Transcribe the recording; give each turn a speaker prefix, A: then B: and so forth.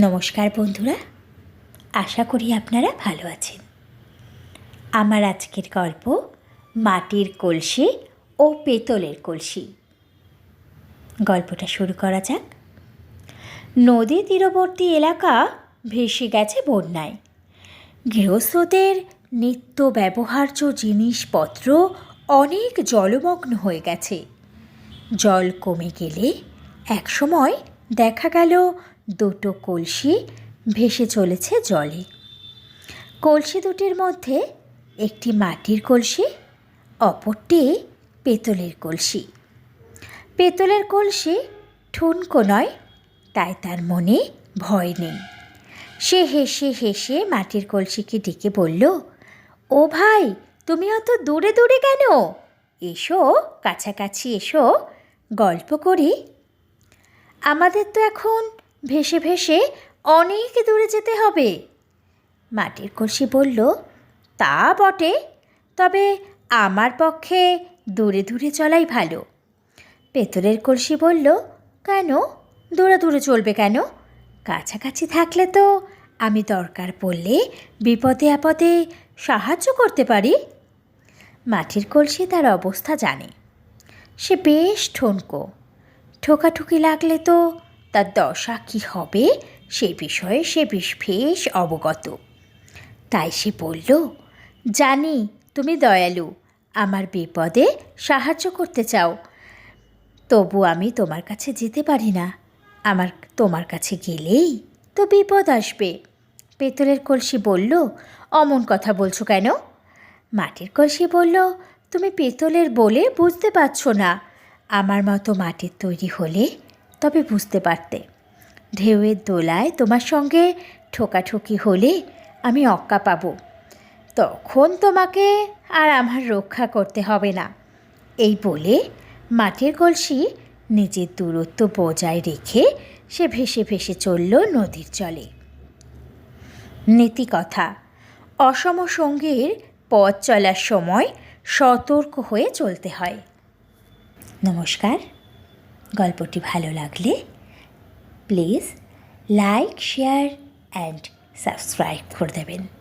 A: নমস্কার বন্ধুরা, আশা করি আপনারা ভালো আছেন। আমার আজকের গল্প মাটির কলসি ও পেতলের কলসি। গল্পটা শুরু করা যাক। নদী তীরবর্তী এলাকা ভেসে গেছে বন্যায়। গৃহস্থদের নিত্য ব্যবহার্য জিনিসপত্র অনেক জলমগ্ন হয়ে গেছে। জল কমে গেলে একসময় দেখা গেল দুটো কলসি ভেসে চলেছে জলে। কলসি দুটির মধ্যে একটি মাটির কলসি, অপরটি পেতলের কলসি। পেতলের কলসি ঠুনকো নয়, তাই তার মনে ভয় নেই। সে হেসে হেসে মাটির কলসিকে ডেকে বলল, ও ভাই, তুমি অত দূরে দূরে কেন? এসো, কাছাকাছি এসো, গল্প করি। আমাদের তো এখন ভেসে ভেসে অনেক দূরে যেতে হবে। মাটির কলসি বলল, তা বটে, তবে আমার পক্ষে দূরে দূরে চলাই ভালো। পেতলের কলসি বলল, কেন? দূরে দূরে চলবে কেন? কাছাকাছি থাকলে তো আমি দরকার পড়লে বিপদে আপদে সাহায্য করতে পারি। মাটির কলসি তার অবস্থা জানে। সে বেশ ঠনকো। ঠোকাঠুকি লাগলে তো তার দশা কী হবে? সে বিষয়ে সে বেশ বেশ অবগত। তাই সে বলল, জানি, তুমি দয়ালু, আমার বিপদে সাহায্য করতে চাও। তবু আমি তোমার কাছে যেতে পারি না। আমার, তোমার কাছে গেলেই তো বিপদ আসবে। পেতলের কলসি বলল, অমন কথা বলছো কেন? মাটির কলসি বলল, তুমি পেতলের বলে বুঝতে পারছ না। আমার মতো মাটির তৈরি হলে তবে বুঝতে পারতে। ঢেউয়ের দোলায় তোমার সঙ্গে ঠোকাঠুকি হলে আমি অক্কা পাবো। তখন তোমাকে আর আমার রক্ষা করতে হবে না। এই বলে মাটির কলসি নিজের দূরত্ব বজায় রেখে সে ভেসে ভেসে চলল নদীর জলে। নীতিকথা, অসম সঙ্গীর পথ চলার সময় সতর্ক হয়ে চলতে হয়। নমস্কার। গল্পটি ভালো লাগলে please like share and subscribe করে দেবেন।